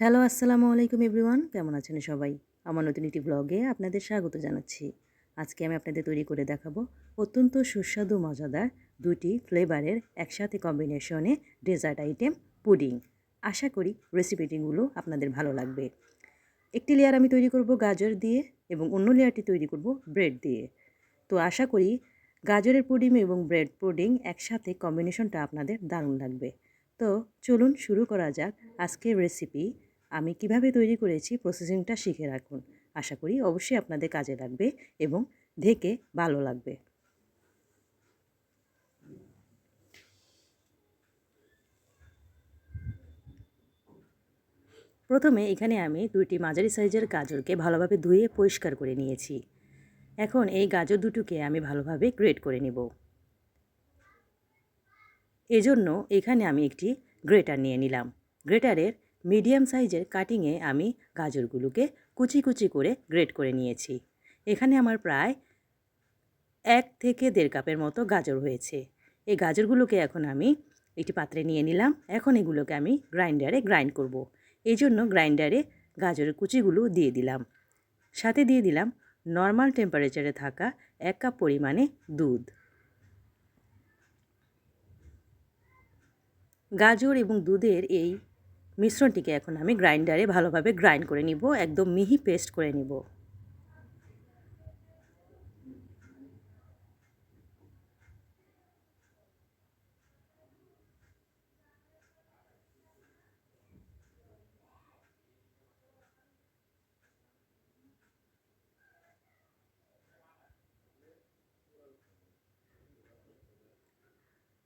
Hello, আসসালামু আলাইকুম everyone. কেমন আছেন সবাই? আমার নতুন একটি ব্লগে আপনাদের স্বাগত জানাচ্ছি। আজকে আমি আপনাদের তৈরি করে দেখাবো অত্যন্ত সুস্বাদু, মজাদার দুটি ফ্লেভারের একসাথে কম্বিনেশনে ডেজার্ট আইটেম পুডিং আশা করি রেসিপিটিগুলো আপনাদের ভালো লাগবে। একটি লেয়ার আমি তৈরি করব গাজর দিয়ে এবং অন্য লেয়ারটি তৈরি করব ব্রেড দিয়ে। তো আশা করি গাজরের পুডিং এবং ব্রেড পুডিং একসাথে কম্বিনেশনটা আপনাদের দারুণ লাগবে। তো চলুন শুরু করা যাক আজকের রেসিপি আমি কীভাবে তৈরি করেছি প্রসেসিংটা শিখে রাখুন। আশা করি অবশ্যই আপনাদের কাজে লাগবে এবং দেখে ভালো লাগবে। প্রথমে এখানে আমি দুইটি মাঝারি সাইজের গাজরকে ভালোভাবে ধুয়ে পরিষ্কার করে নিয়েছি। এখন এই গাজর দুটোকে আমি ভালোভাবে গ্রেট করে নেব। এজন্য এখানে আমি একটি গ্রেটার নিয়ে নিলাম। গ্রেটারের মিডিয়াম সাইজের কাটিংয়ে আমি গাজরগুলোকে কুচি কুচি করে গ্রেট করে নিয়েছি। এখানে আমার প্রায় এক থেকে দেড় কাপের মতো গাজর হয়েছে। এই গাজরগুলোকে এখন আমি একটি পাত্রে নিয়ে নিলাম। এখন এগুলোকে আমি গ্রাইন্ডারে গ্রাইন্ড করব। এই জন্য গ্রাইন্ডারে গাজরের কুচিগুলো দিয়ে দিলাম। সাথে দিয়ে দিলাম নর্মাল টেম্পারেচারে থাকা এক কাপ পরিমাণে দুধ। গাজর এবং দুধের এই মিশ্রণটিকে এখন আমি গ্রাইন্ডারে ভালোভাবে গ্রাইন্ড করে নিব, একদম মিহি পেস্ট করে নিব।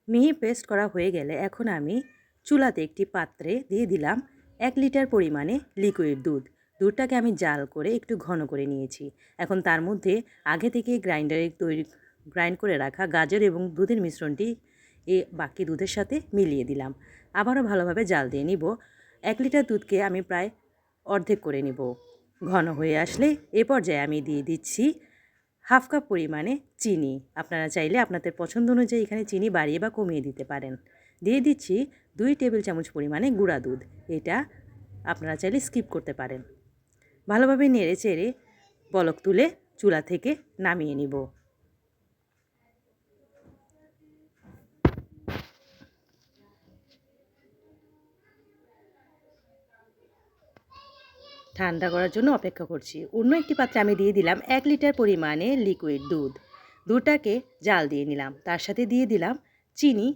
মিহি পেস্ট করা হয়ে গেলে এখন আমি চুলাতে একটি পাত্রে দিয়ে দিলাম এক লিটার পরিমাণে লিকুইড দুধ। দুধটাকে আমি জাল করে একটু ঘন করে নিয়েছি। এখন তার মধ্যে আগে থেকে গ্রাইন্ডারে তৈরি, গ্রাইন্ড করে রাখা গাজর এবং দুধের মিশ্রণটি এ বাকি দুধের সাথে মিলিয়ে দিলাম। আবারও ভালোভাবে জাল দিয়ে নিব। এক লিটার দুধকে আমি প্রায় অর্ধেক করে নিব। ঘন হয়ে আসলে এ পর্যায়ে আমি দিয়ে দিচ্ছি হাফ কাপ পরিমাণে চিনি। আপনারা চাইলে আপনাদের পছন্দ অনুযায়ী এখানে চিনি বাড়িয়ে বা কমিয়ে দিতে পারেন। দিয়ে দিচ্ছি দুই টেবিল চামচ পরিমাণে গুঁড়া দুধ। এটা আপনারা চাইলে স্কিপ করতে পারেন। ভালোভাবে নেড়ে চেড়ে বলক তুলে চুলা থেকে নামিয়ে নিব। ঠান্ডা করার জন্য অপেক্ষা করছি। অন্য একটি পাত্রে আমি দিয়ে দিলাম এক লিটার পরিমাণে লিকুইড দুধ। দুধটাকে জাল দিয়ে নিলাম। তার সাথে দিয়ে দিলাম চিনি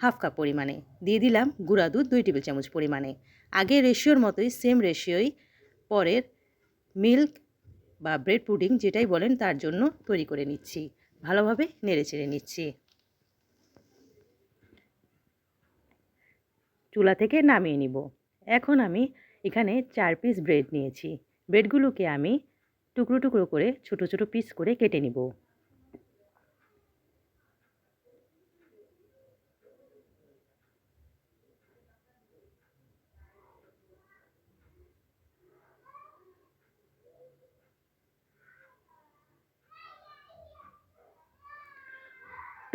হাফ কাপ পরিমাণে। দিয়ে দিলাম গুঁড়া দুধ দুই টেবিল চামচ পরিমাণে। আগে রেশিওর মতোই সেম রেশিওই পরের মিল্ক বা ব্রেড পুডিং যেটাই বলেন তার জন্য তৈরি করে নিচ্ছি। ভালোভাবে নেড়ে চেড়ে নিচ্ছি। চুলা থেকে নামিয়ে নিব। এখন আমি এখানে চার পিস ব্রেড নিয়েছি। ব্রেডগুলোকে আমি টুকরো টুকরো করে ছোট ছোট পিস করে কেটে নিব।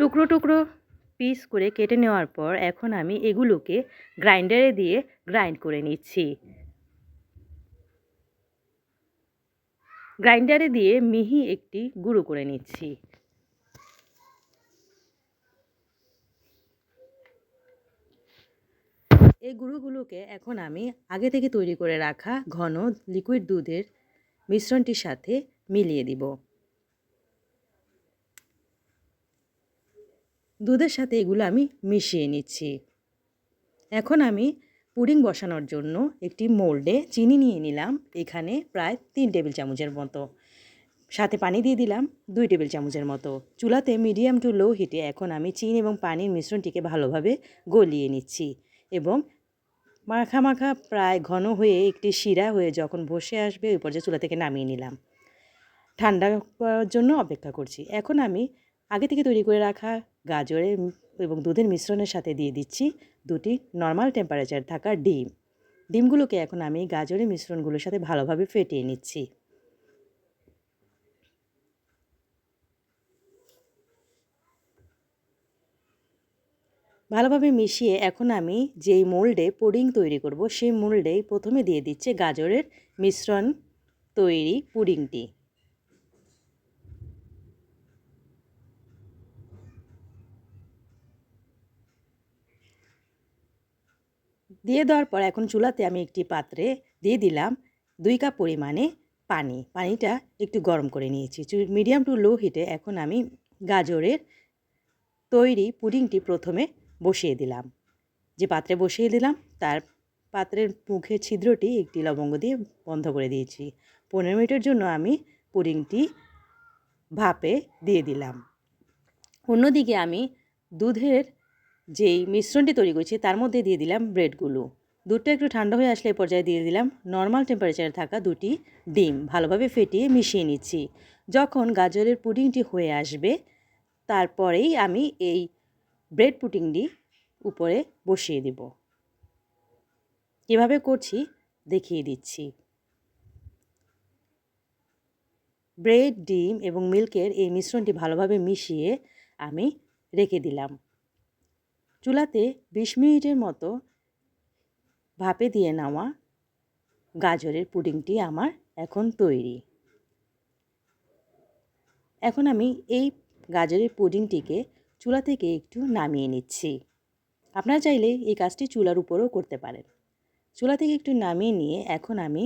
টুকরো টুকরো পিস করে কেটে নেওয়ার পর এখন আমি এগুলোকে গ্রাইন্ডারে দিয়ে গ্রাইন্ড করে নিচ্ছি। গ্রাইন্ডারে দিয়ে মিহি একটি গুঁড়ো করে নিচ্ছি। এই গুঁড়োগুলোকে এখন আমি আগে থেকে তৈরি করে রাখা ঘন লিকুইড দুধের মিশ্রণটির সাথে মিলিয়ে দিব। দুধের সাথে এগুলো আমি মিশিয়ে নিচ্ছি। এখন আমি পুডিং বসানোর জন্য একটি মোল্ডে চিনি নিয়ে নিলাম, এখানে প্রায় তিন টেবিল চামচের মতো। সাথে পানি দিয়ে দিলাম দুই টেবিল চামচের মতো। চুলাতে মিডিয়াম টু লো হিটে এখন আমি চিনি এবং পানির মিশ্রণটিকে ভালোভাবে গলিয়ে নিচ্ছি এবং মাখা মাখা প্রায় ঘন হয়ে একটি শিরা হয়ে যখন বসে আসবে ওই পর্যায়ে চুলা থেকে নামিয়ে নিলাম। ঠান্ডা করার জন্য অপেক্ষা করছি। এখন আমি আগে থেকে তৈরি করে রাখা গাজরের এবং দুধের মিশ্রণের সাথে দিয়ে দিচ্ছি দুটি নর্মাল টেম্পারেচার থাকা ডিম। ডিমগুলোকে এখন আমি গাজরের মিশ্রণগুলোর সাথে ভালোভাবে ফেটিয়ে নিচ্ছি। ভালোভাবে মিশিয়ে এখন আমি যেই মোল্ডে পুডিং তৈরি করব, সেই মোল্ডেই প্রথমে দিয়ে দিচ্ছে গাজরের মিশ্রণ তৈরি পুডিংটি। দিয়ে দেওয়ার পর এখন চুলাতে আমি একটি পাত্রে দিয়ে দিলাম দুই কাপ পরিমাণে পানি। পানিটা একটু গরম করে নিয়েছি। মিডিয়াম টু লো হিটে এখন আমি গাজরের তৈরি পুডিংটি প্রথমে বসিয়ে দিলাম। যে পাত্রে বসিয়ে দিলাম, তার পাত্রের মুখের ছিদ্রটি একটি লবঙ্গ দিয়ে বন্ধ করে দিয়েছি। পনেরো মিনিটের জন্য আমি পুডিংটি ভাপে দিয়ে দিলাম। অন্যদিকে আমি দুধের যেই মিশ্রণটি তৈরি করেছি, তার মধ্যে দিয়ে দিলাম ব্রেডগুলো। দুধটা একটু ঠান্ডা হয়ে আসলে এই পর্যায়ে দিয়ে দিলাম। নর্মাল টেম্পারেচারে থাকা দুটি ডিম ভালোভাবে ফেটিয়ে মিশিয়ে নিচ্ছি। যখন গাজরের পুডিংটি হয়ে আসবে, তারপরেই আমি এই ব্রেড পুডিংটি উপরে বসিয়ে দেব। কীভাবে করছি দেখিয়ে দিচ্ছি। ব্রেড, ডিম এবং মিল্কের এই মিশ্রণটি ভালোভাবে মিশিয়ে আমি রেখে দিলাম। চুলাতে বিশ মিনিটের মতো ভাপে দিয়ে নেওয়া গাজরের পুডিংটি আমার এখন তৈরি। এখন আমি এই গাজরের পুডিংটিকে চুলা থেকে একটু নামিয়ে নিচ্ছি। আপনারা চাইলে এই কাজটি চুলার উপরেও করতে পারেন। চুলা থেকে একটু নামিয়ে নিয়ে এখন আমি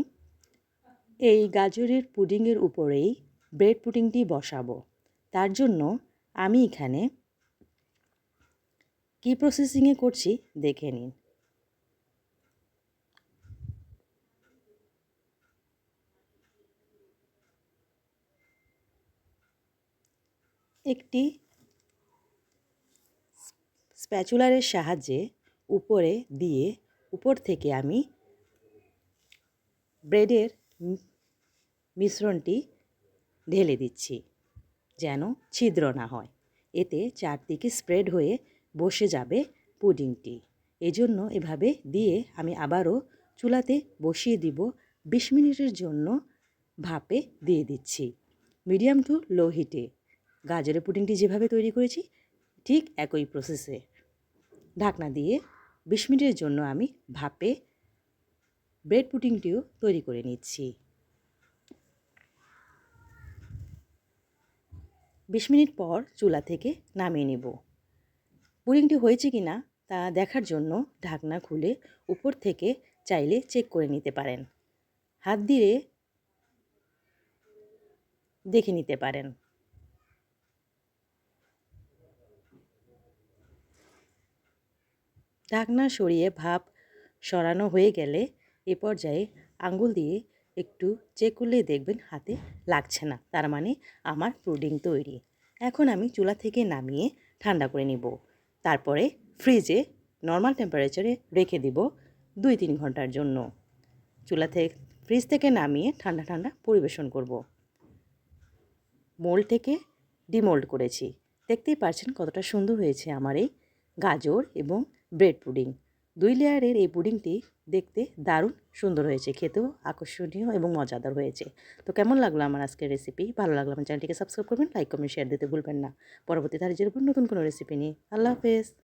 এই গাজরের পুডিংয়ের উপরেই ব্রেড পুডিংটি বসাবো। তার জন্য আমি এখানে কী প্রসেসিংয়ে করছি দেখে নিন। একটি স্প্যাচুলারের সাহায্যে উপরে দিয়ে উপর থেকে আমি ব্রেডের মিশ্রণটি ঢেলে দিচ্ছি, যেন ছিদ্র না হয়। এতে চারদিকে স্প্রেড হয়ে বসে যাবে পুডিংটি। এজন্য এভাবে দিয়ে আমি আবারও চুলাতে বসিয়ে দিব বিশ মিনিটের জন্য ভাপে দিয়ে দিচ্ছি। মিডিয়াম টু লো হিটে। গাজরের পুডিংটি যেভাবে তৈরি করেছি, ঠিক একই প্রসেসে ঢাকনা দিয়ে বিশ মিনিটের জন্য আমি ভাপে ব্রেড পুডিংটিও তৈরি করে নিচ্ছি। বিশ মিনিট পর চুলা থেকে নামিয়ে নেব। পুডিংটি হয়েছে কি না, তা দেখার জন্য ঢাকনা খুলে উপর থেকে চাইলে চেক করে নিতে পারেন। হাত দিয়ে দেখে নিতে পারেন। ঢাকনা সরিয়ে ভাপ সরানো হয়ে গেলে এ পর্যায়ে আঙ্গুল দিয়ে একটু চেক করলে দেখবেন হাতে লাগছে না, তার মানে আমার পুডিং তৈরি। এখন আমি চুলা থেকে নামিয়ে ঠান্ডা করে নিব। তারপরে ফ্রিজে নর্মাল টেম্পারেচারে রেখে দিব দুই তিন ঘণ্টার জন্য। চুলা থেকে ফ্রিজ থেকে নামিয়ে ঠান্ডা ঠান্ডা পরিবেশন করব। মোল্ড থেকে ডিমোল্ড করেছি। দেখতেই পারছেন কতটা সুন্দর হয়েছে আমার এই গাজর এবং ব্রেড পুডিং দুই লেয়ারের এই পুডিংটি দেখতে দারুণ সুন্দর হয়েছে, খেতেও আকর্ষণীয় এবং মজাদার হয়েছে। তো কেমন লাগল আমার আজকের রেসিপি ভালো লাগল আমার চ্যানেলটিকে সাবস্ক্রাইব করবেন লাইক কমেন্ট শেয়ার দিতে ভুলবেন না। পরবর্তী তারিখের উপর নতুন কোনো রেসিপি নিয়ে, আল্লাহ হাফেজ।